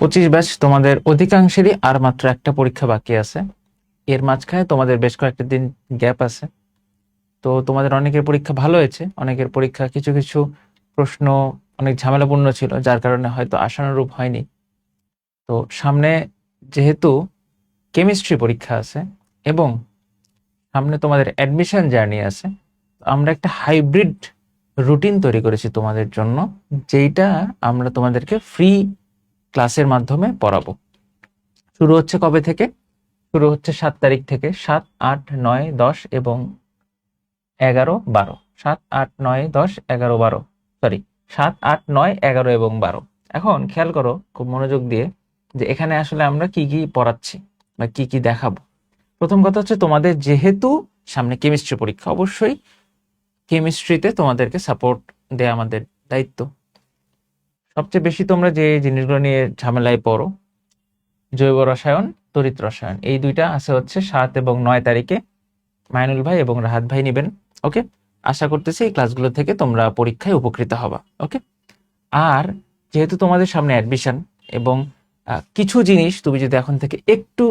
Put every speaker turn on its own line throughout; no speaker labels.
পঁচিশ ব্যাচ তোমাদের অধিকাংশেরই আর মাত্র একটা পরীক্ষা বাকি আছে। এর মাঝখানে তোমাদের বেশ কয়েকটা দিন গ্যাপ আছে। তো তোমাদের অনেকের পরীক্ষা ভালো হয়েছে। অনেকের পরীক্ষা কিছু কিছু প্রশ্ন অনেক ঝামেলাপূর্ণ ছিল, যার কারণে হয়তো আশানুরূপ হয়নি। তো সামনে যেহেতু কেমিস্ট্রি পরীক্ষা আছে এবং সামনে তোমাদের অ্যাডমিশন জার্নি আছে আমরা একটা হাইব্রিড রুটিন তৈরি করেছি তোমাদের জন্য, যেইটা আমরা তোমাদেরকে ফ্রি ক্লাসের মাধ্যমে পড়াবো। শুরু হচ্ছে কবে থেকে? শুরু হচ্ছে সাত তারিখ থেকে। সাত, আট, নয়, দশ এবং এগারো, বারো। সাত, আট, নয়, দশ, এগারো, বারো। সরি সাত, আট, নয়, এগারো এবং বারো। এখন খেয়াল করো, খুব মনোযোগ দিয়ে, যে এখানে আসলে আমরা কি কি পড়াচ্ছি বা কি কি দেখাবো। প্রথম কথা হচ্ছে তোমাদের যেহেতু সামনে কেমিস্ট্রি পরীক্ষা, অবশ্যই কেমিস্ট্রিতে তোমাদেরকে সাপোর্ট দেয়া আমাদের দায়িত্ব। সবচেয়ে বেশি তোমরা যে জিনিসগুলো নিয়ে ঝামেলায় পড়ো, জৈব রসায়ন, তড়িৎ রসায়ন, এই দুইটা আছে হচ্ছে সাত এবং নয় তারিখে। মাইনুল ভাই এবং রাহাত ভাই নেবেন, ওকে? আশা করতেছি এই ক্লাসগুলো থেকে তোমরা পরীক্ষায় উপকৃত হবা, ওকে? আর যেহেতু তোমাদের সামনে অ্যাডমিশন এবং কিছু জিনিস তুমি যদি এখন থেকে একটু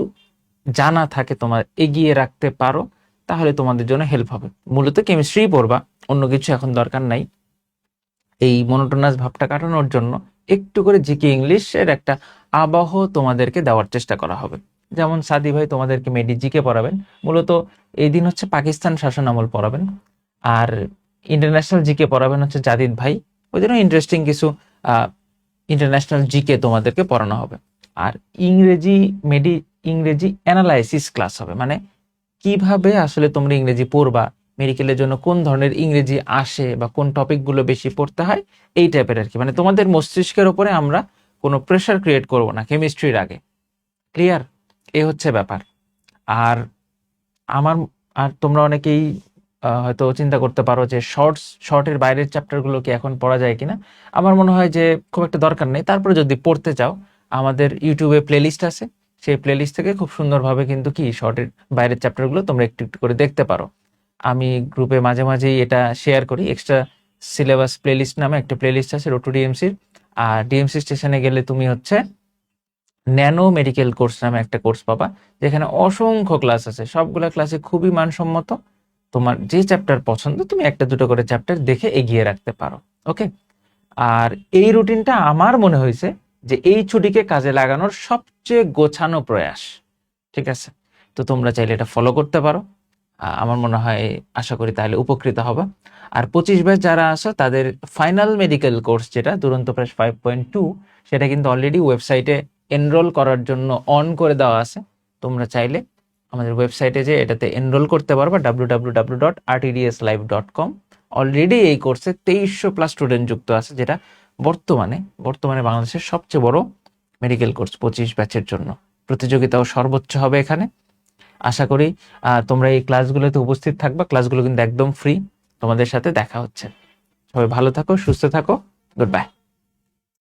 জানা থাকে তোমার, এগিয়ে রাখতে পারো, তাহলে তোমাদের জন্য হেল্প হবে। মূলত কেমিস্ট্রি পড়বা, অন্য কিছু এখন দরকার নাই। এই মনোটোনাস ভাবটা কাটানোর জন্য একটু করে জিকে ইংলিশের একটা আবহ তোমাদেরকে দেওয়ার চেষ্টা করা হবে। যেমন সাদি ভাই তোমাদেরকে মেডি জিকে পড়াবেন। মূলত এই দিন হচ্ছে পাকিস্তান শাসন আমল পড়াবেন। আর ইন্টারন্যাশনাল জিকে পড়াবেন হচ্ছে জাদিদ ভাই। ওই জন্য ইন্টারেস্টিং কিছু ইন্টারন্যাশনাল জিকে তোমাদেরকে পড়ানো হবে। আর ইংরেজি মেডি ইংরেজি অ্যানালাইসিস ক্লাস হবে। মানে কীভাবে আসলে তোমরা ইংরেজি পড়বা মেডিকেলের জন্য কোন ধরনের ইংরেজি আসে বা কোন টপিকগুলো বেশি পড়তে হয়, এই টাইপের আর কি মানে তোমাদের মস্তিষ্কের উপরে আমরা কোনো প্রেশার ক্রিয়েট করব না কেমিস্ট্রির আগে। ক্লিয়ার এ হচ্ছে ব্যাপার। আর আমার, আর তোমরা অনেকেই হয়তো চিন্তা করতে পারো যে শর্টস শর্টের বাইরের চ্যাপ্টারগুলো কি এখন পড়া যায় কিনা। আমার মনে হয় যে খুব একটা দরকার নেই। তারপরে যদি পড়তে চাও, আমাদের ইউটিউবে প্লেলিস্ট আছে। সেই প্লেলিস্ট থেকে খুব সুন্দরভাবে কিন্তু কি শর্টের বাইরের চ্যাপ্টারগুলো তোমরা একটু একটু করে দেখতে পারো। আমি গ্রুপে মাঝে মাঝেই এটা শেয়ার করি। এক্সট্রা সিলেবাস প্লেলিস্ট নামে একটা প্লেলিস্ট আছে রোটু ডিএমসির আর ডিএমসি স্টেশনে গেলে তুমি হচ্ছে ন্যানো মেডিকেল কোর্স নামে একটা কোর্স পাবা, যেখানে অসংখ্য ক্লাস আছে। সবগুলা ক্লাসে খুবই মানসম্মত। তোমার যে চ্যাপ্টার পছন্দ, তুমি একটা দুটো করে চ্যাপ্টার দেখে এগিয়ে রাখতে পারো ওকে আর এই রুটিনটা আমার মনে হয়েছে যে এই ছুটিকে কাজে লাগানোর সবচেয়ে গোছানো প্রয়াস, ঠিক আছে? তো তোমরা চাইলে এটা ফলো করতে পারো। আমার মনে হয়, আশা করি তাহলে উপকৃত হবে। আর পঁচিশ ব্যাচ যারা আছো, তাদের ফাইনাল মেডিকেল কোর্স যেটা, দুরন্ত প্রায় ফাইভ পয়েন্ট টু সেটা কিন্তু অলরেডি ওয়েবসাইটে এনরোল করার জন্য অন করে দেওয়া আছে। তোমরা চাইলে আমাদের ওয়েবসাইটে যে এটাতে এনরোল করতে পারবা W W W dot RTDS live dot com already এই কোর্সে তেইশশো প্লাস স্টুডেন্ট যুক্ত আছে, যেটা বর্তমানে বর্তমানে বাংলাদেশের সবচেয়ে বড় মেডিকেল কোর্স পঁচিশ ব্যাচের জন্য। প্রতিযোগিতাও সর্বোচ্চ হবে এখানে। আশা করি তোমরা এই ক্লাসগুলোতে উপস্থিত থাকবা। ক্লাসগুলো কিন্তু একদম ফ্রি তোমাদের সাথে দেখা হচ্ছে। সবাই ভালো থাকো, সুস্থ থাকো। Good bye